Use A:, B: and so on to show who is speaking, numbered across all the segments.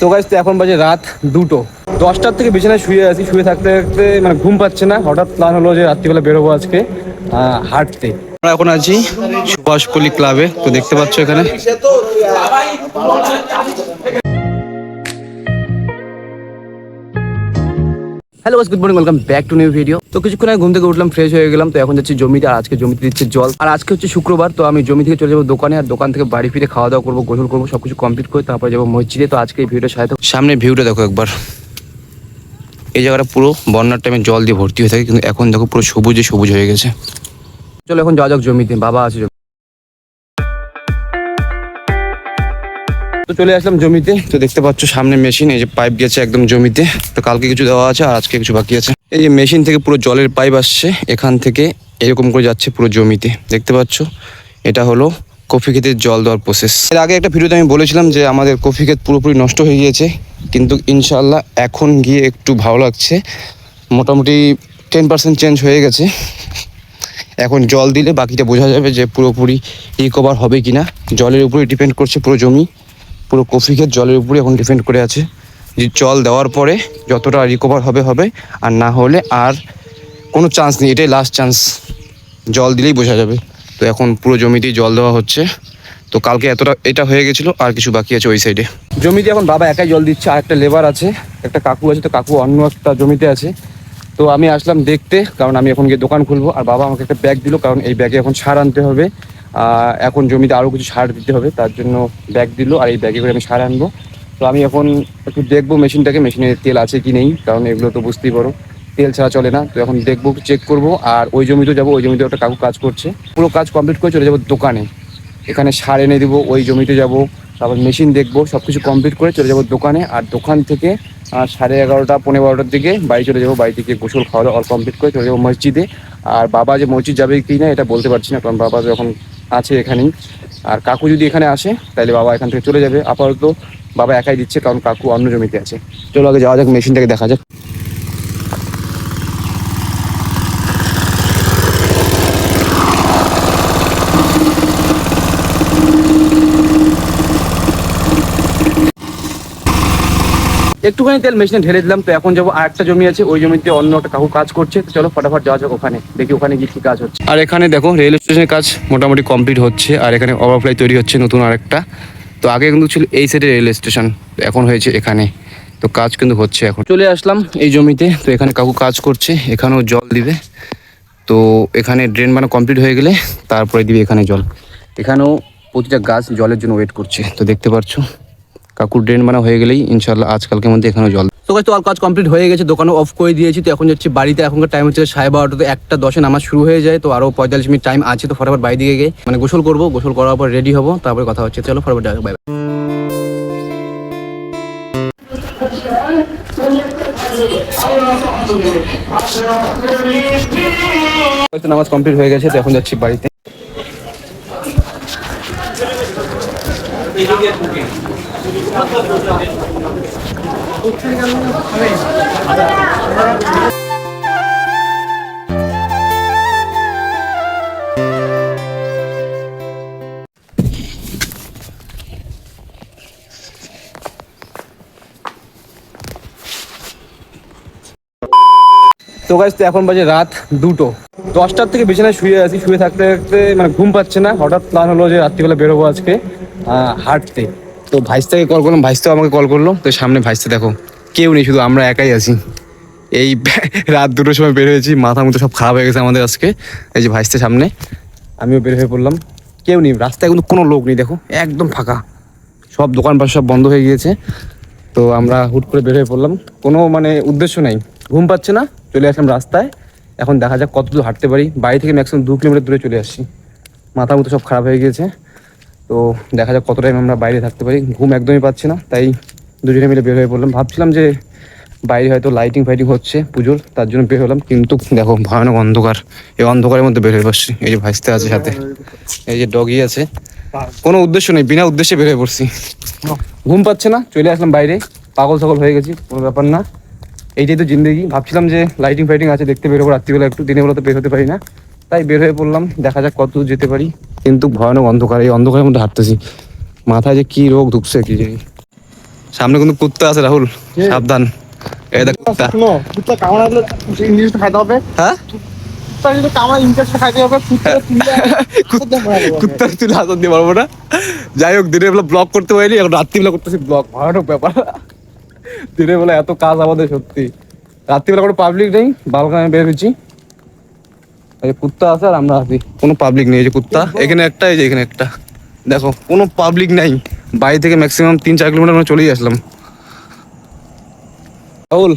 A: তো গাইজ তো এখন বাজে রাত দুটো। দশটার থেকে বিছানায় শুয়ে আছি, শুয়ে থাকতে থাকতে মানে ঘুম পাচ্ছে না। হঠাৎ প্ল্যান হলো যে রাত্রিবেলা বেরোবো আজকে হাঁটতে। আমরা এখন আছি সুভাষপল্লী ক্লাবে, তো দেখতে পাচ্ছ এখানে। Hello bus good morning welcome back to new video তো কিছুক্ষণ আগে ঘুম থেকে উঠলাম ফ্রেশ হয়ে গেলাম, তো এখন যাচ্ছি জমিতে, আর আজকে জমিতে দিচ্ছে জল। আর আজকে হচ্ছে শুক্রবার, তো আমি জমি থেকে চলে যাব দোকানে, আর দোকান থেকে বাড়ি ফিরে খাওয়া দাওয়া করব, গোসল করব, সবকিছু কমপ্লিট করে তারপরে যাব মসজিদে। তো আজকে এই ভিডিওটা সাথে সামনে ভিউটা দেখো একবার। এই জায়গাটা পুরো বন্যার টাইমে জল দিয়ে ভর্তি হয়ে থাকে, কিন্তু এখন দেখো পুরো সবুজে সবুজ হয়ে গেছে। চলো এখন যাওয়া যাক জমিতে, বাবা আছে তো চলে আসলাম জমিতে। তো দেখতে পাচ্ছ সামনে মেশিন, এই যে পাইপ গেছে একদম জমিতে। তো কালকে কিছু দেওয়া আছে আর আজকে কিছু বাকি আছে। এই যে মেশিন থেকে পুরো জলের পাইপ আসছে, এখান থেকে এরকম করে যাচ্ছে পুরো জমিতে। দেখতে পাচ্ছ? এটা হলো কফি ক্ষেতের জল দেওয়ার প্রসেস এর আগে একটা ভিডিওতে আমি বলেছিলাম যে আমাদের কফি ক্ষেত পুরোপুরি নষ্ট হয়ে গিয়েছে, কিন্তু ইনশাল্লাহ এখন গিয়ে একটু ভালো লাগছে। মোটামুটি টেন পার্সেন্ট চেঞ্জ হয়ে গেছে। এখন জল দিলে বাকিটা বোঝা যাবে যে পুরোপুরি রিকভার হবে কিনা। জলের উপরে ডিপেন্ড করছে পুরো জমি। পুরো কফি জলের উপরে এখন ডিপেন্ড করে আছে। যে জল দেওয়ার পরে যতটা রিকভার হবে হবে। আর না হলে আর কোনো চান্স নেই, এটাই লাস্ট চান্স জল দিলেই বোঝা যাবে। তো এখন পুরো জমিতেই জল দেওয়া হচ্ছে। তো কালকে এতটা, এটা হয়ে গেছিল, আর কিছু বাকি আছে ওই সাইডে জমিতে এখন বাবা একাই জল দিচ্ছে আর একটা লেবার আছে, একটা কাকু আছে, তো কাকু অন্য একটা জমিতে আছে। তো আমি আসলাম দেখতে, কারণ আমি এখন গিয়ে দোকান খুলবো। আর বাবা আমাকে একটা ব্যাগ দিল, কারণ এই ব্যাগে এখন সার আনতে হবে। এখন জমিতে আরও কিছু সার দিতে হবে, তার জন্য ব্যাগ দিল আর এই ব্যাগে করে আমি সার আনব। তো আমি এখন একটু দেখব মেশিনটাকে, মেশিনে তেল আছে কি নেই, কারণ এগুলো তো বুঝতেই পারো, তেল ছাড়া চলে না। তো এখন দেখব চেক করব, আর ওই জমিতেও যাব, ওই জমিতে একটা কাকু কাজ করছে। পুরো কাজ কমপ্লিট করে চলে যাব দোকানে। এখানে সার এনে দেবো, ওই জমিতে যাব, তারপর মেশিন দেখব সব কিছু কমপ্লিট করে চলে যাব দোকানে। আর দোকান থেকে সাড়ে এগারোটা, পনেরো বারোটার দিকে বাড়ি চলে যাব, বাড়ি থেকে গোসল খাওয়া দাওয়া কমপ্লিট করে চলে যাব মসজিদে। আর বাবা যে মসজিদ যাবে কি না, এটা বলতে পারছি না, কারণ বাবা যখন আছে এখানেই। আর কাকু যদি এখানে আসে, তাহলে বাবা এখান থেকে চলে যাবে। আপাতত বাবা একাই দিচ্ছে, কারণ কাকু অন্য জমিতে আছে। চলো আগে যাওয়া যাক, মেশিনটাকে দেখা যাক। একটুখানি তেল মেশিনে ঢেলে দিলাম, তো এখন যাব আর একটা জমি আছে, ওই জমিতে অন্য একটা কাকু কাজ করছে, তো চলো ফটাফট যাওয়া যাক ওখানে, দেখি ওখানে কি কি কাজ হচ্ছে। আর এখানে দেখো রেল স্টেশনের কাজ মোটামুটি কমপ্লিট হচ্ছে, আর এখানে ওভারফ্লাই তৈরি হচ্ছে, নতুন আরেকটা। তো আগে কিন্তু ছিল এই সাইডে রেল স্টেশন এখন হয়েছে এখানে। তো কাজ কিন্তু হচ্ছে এখন। চলে আসলাম এই জমিতে, তো এখানে কাকু কাজ করছে, এখানেও জল দিবে। তো এখানে ড্রেন বানা কমপ্লিট হয়ে গেলে, তারপরে দিবে এখানে জল। এখানেও প্রতিটা গাছ জলের জন্য ওয়েট করছে, তো দেখতে পাচ্ছ? কাকুর ড্রেন বানা হয়ে গেলেই ইনশাল্লাহ আজকালকের মধ্যে এখানেও জল তো তো কাজ কমপ্লিট হয়ে গেছে, দোকানও অফ করে দিয়েছি। তো এখন যাচ্ছি বাড়িতে, এখনকার টাইম হচ্ছে সাড়ে বারোটাতে একটা দশে নামাজ শুরু হয়ে যায়, তো আরও পঁয়তাল্লিশ মিনিট টাইম আছে, তো ফটাফট বাড়ি দিকে গিয়ে মানে গোসল করব। গোসল করার পর রেডি হব, তারপরে কথা হচ্ছে। চলো ফটাফট বাই নামাজ কমপ্লিট হয়ে গেছে, তো এখন যাচ্ছি বাড়িতে। তো গাইজ তো এখন বাজে রাত দুটো। দশটার থেকে বিছানায় শুয়ে আছি, শুয়ে থাকতে থাকতে মানে ঘুম পাচ্ছে না। হঠাৎ প্ল্যান হলো যে রাত্রিবেলা বেরোবো আজকে হাঁটতে। তো ভাইস্তাকে কল করলাম ভাইস্তাও আমাকে কল করল। তো সামনে ভাইস্তা দেখো, কেউ নেই, শুধু আমরা একাই আছি। এই রাত দুটোর সময় বের হয়েছি, মাথা মতো সব খারাপ হয়ে গেছে আমাদের আজকে। এই যে ভাইস্তা সামনে, আমিও বের হয়ে পড়লাম। কেউ নেই, রাস্তায় কিন্তু কোনো লোক নেই, দেখো, একদম ফাঁকা। সব দোকানপাট সব বন্ধ হয়ে গিয়েছে। তো আমরা হুট করে বের হয়ে পড়লাম। কোনো মানে উদ্দেশ্য নেই। ঘুম পাচ্ছে না, চলে আসলাম রাস্তায়। এখন দেখা যাক কত দূর হাঁটতে পারি। বাড়ি থেকে ম্যাক্সিমাম দু কিলোমিটার দূরে চলে আসছি। মাথা মতো সব খারাপ হয়ে গিয়েছে। তো দেখা যাক কত টাইম আমরা বাইরে থাকতে পারি। ঘুম একদমই পাচ্ছি না, তাই দুজনে মিলে বের হয়ে পড়লাম। ভাবছিলাম যে বাইরে হয়তো লাইটিং ফাইটিং হচ্ছে পুজোর, তার জন্য বের হলাম, কিন্তু দেখো ভয়ানক অন্ধকার। এই অন্ধকারের মধ্যে বের হয়ে পড়ছি এই যে ভাইস্তে আছে সাথে, এই যে ডগি আছে। কোনো উদ্দেশ্য নেই, বিনা উদ্দেশ্যে বের হয়ে পড়ছি। ঘুম পাচ্ছে না, চলে আসলাম বাইরে। পাগল ছাগল হয়ে গেছি, কোনো ব্যাপার না। এইটাই তো জিন্দগি। ভাবছিলাম যে লাইটিং ফাইটিং আছে, দেখতে বেরোবো। রাত্রিবেলা একটু, দিনের বেলা তো বের হতে পারি না। তাই বের হয়ে পড়লাম। দেখা যাক কত যেতে পারি। কিন্তু ভয়ানক অন্ধকার এই অন্ধকারের মধ্যে হাঁটতেছি। মাথায় যে কি রোগ ঢুকছে কি জানি। সামনে কিন্তু কুত্তা আছে রাহুল। সাবধান। এই দেখ কুত্তা
B: কুত্তা। কামড়ালে ইঞ্জেকশন খাইতে হবে।
A: হ্যাঁ?
B: কুত্তা যদি কামড়া ইঞ্জেকশন খাইতে হবে কুত্তা
A: কুত্তা তুই হাত দিতে পারব না। যাই হোক দিনের বেলা ব্লগ করতে পারিনি এখন রাত্রিবেলা করতেছি ব্লগ ভয়ানক ব্যাপার। দিনের বেলা এত কাজ আমাদের সত্যি। রাত্রিবেলা কোনো পাবলিক নেই বালকানে বের হয়েছি। এই কুত্তা আছে আর আমরা আছি। কোনো পাবলিক নেই এই যে কুত্তা। এখানে একটা এই যে এখানে একটা। দেখো কোনো পাবলিক নাই। বাড়ি থেকে ম্যাক্সিমাম তিন চার কিলোমিটার আমরা চলেই আসলাম। রাহুল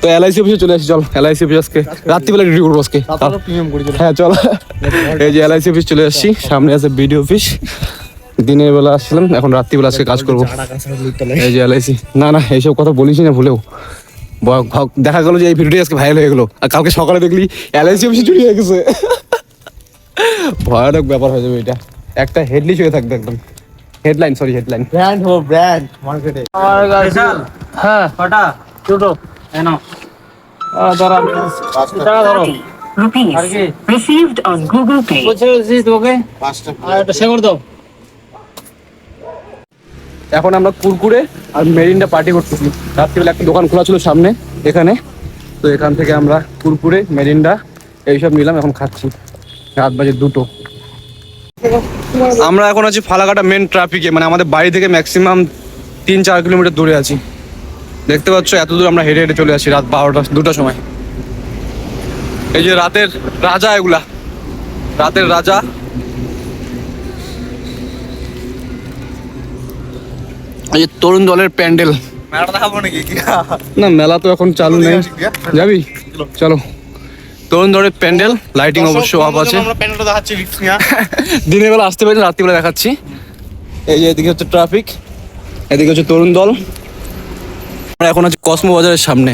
A: তো এলআইসি অফিসে চলে আসি চল। এলআইসি অফিস আজকে। রাত্রিবেলা ডিউটি করব আজকে। হ্যাঁ চল। এই যে এলআইসি অফিস চলে আসছি। সামনে আছে বিডিও অফিস দিনের বেলা আসছিলাম এখন রাত্রিবেলা আজকে কাজ করব। এই যে এলআইসি না না এইসব কথা বলিস না ভুলেও। দেখা গেলো যে এই ভিডিওটি আজকে ভাইরাল হয়ে গেলো। আর কালকে সকালে দেখলি এলআইসি অফিসে চুরি হয়ে গেছে। ভয়ানক ব্যাপার হয়ে যাবে এটা। একটা হেডলিশ হয়ে থাকবে একদম। হেডলাইন সরি হেডলাইন
B: ব্র্যান্ড হো ব্র্যান্ড মার্কেটে
C: হ্যাঁ। কটা? দুটো। এনো
A: দাঁড়া
C: টাকা ধরো
D: rupees
C: আর কি?
D: received on Google Pay.
C: বলছে বলছি তোকে আর একটা শেকড় দাও।
A: এখন আমরা কুরকুরে আর মেরিনটা পার্টি করতেছি। রাত্রিবেলা একটা দোকান খোলা ছিল সামনে, এখানে। তো এখান থেকে আমরা কুরকুরে মেরিন্ডা এইসব নিলাম, এখন খাচ্ছি। রাত বাজে দুটো। আমরা এখন আছি ফালাকাটা মেন ট্রাফিকে মানে আমাদের বাড়ি থেকে ম্যাক্সিমাম তিন চার কিলোমিটার দূরে আছি। দেখতে পাচ্ছ, এত দূর আমরা হেঁটে হেঁটে চলে আসি রাত বারোটা, দুটোর সময়। এই যে রাতের রাজা এগুলা। রাতের রাজা এই যে তরুণ দলের প্যান্ডেল। না মেলা তো এখন চালু নেই। যাবি? চলো। তরুণ দলের প্যান্ডেল লাইটিং অবশ্য অফ আছে। দিনের বেলা আসতে পারি রাত্রিবেলা দেখাচ্ছি। এই যে এদিকে হচ্ছে ট্রাফিক এদিকে হচ্ছে তরুণ দল। আমরা এখন আছি কসমো বাজারের সামনে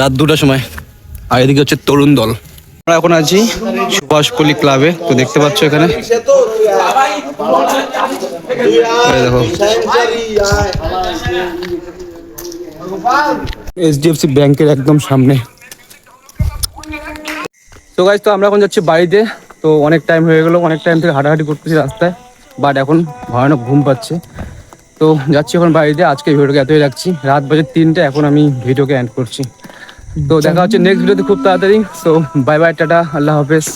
A: রাত দুটার সময়। আর এদিকে হচ্ছে তরুণ দল। আমরা এখন আছি সুভাষপল্লী ক্লাবে তো দেখতে পাচ্ছ এখানে। এইচডিএফসি ব্যাংকের একদম সামনে। তো গাইজ তো আমরা এখন যাচ্ছি বাড়িতে। তো অনেক টাইম হয়ে গেলো, অনেক টাইম থেকে হাঁটাহাঁটি করতেছি রাস্তায়। বাট এখন ভয়ানক ঘুম পাচ্ছে। তো যাচ্ছি এখন বাড়িতে, আজকে ভিডিওকে এতই রাখছি। রাত বাজে তিনটে, এখন আমি ভিডিওকে এন্ড করছি। তো দেখা হচ্ছে নেক্সট ভিডিওতে খুব তাড়াতাড়ি। তো বাই বাই টাটা, আল্লাহ হাফেজ।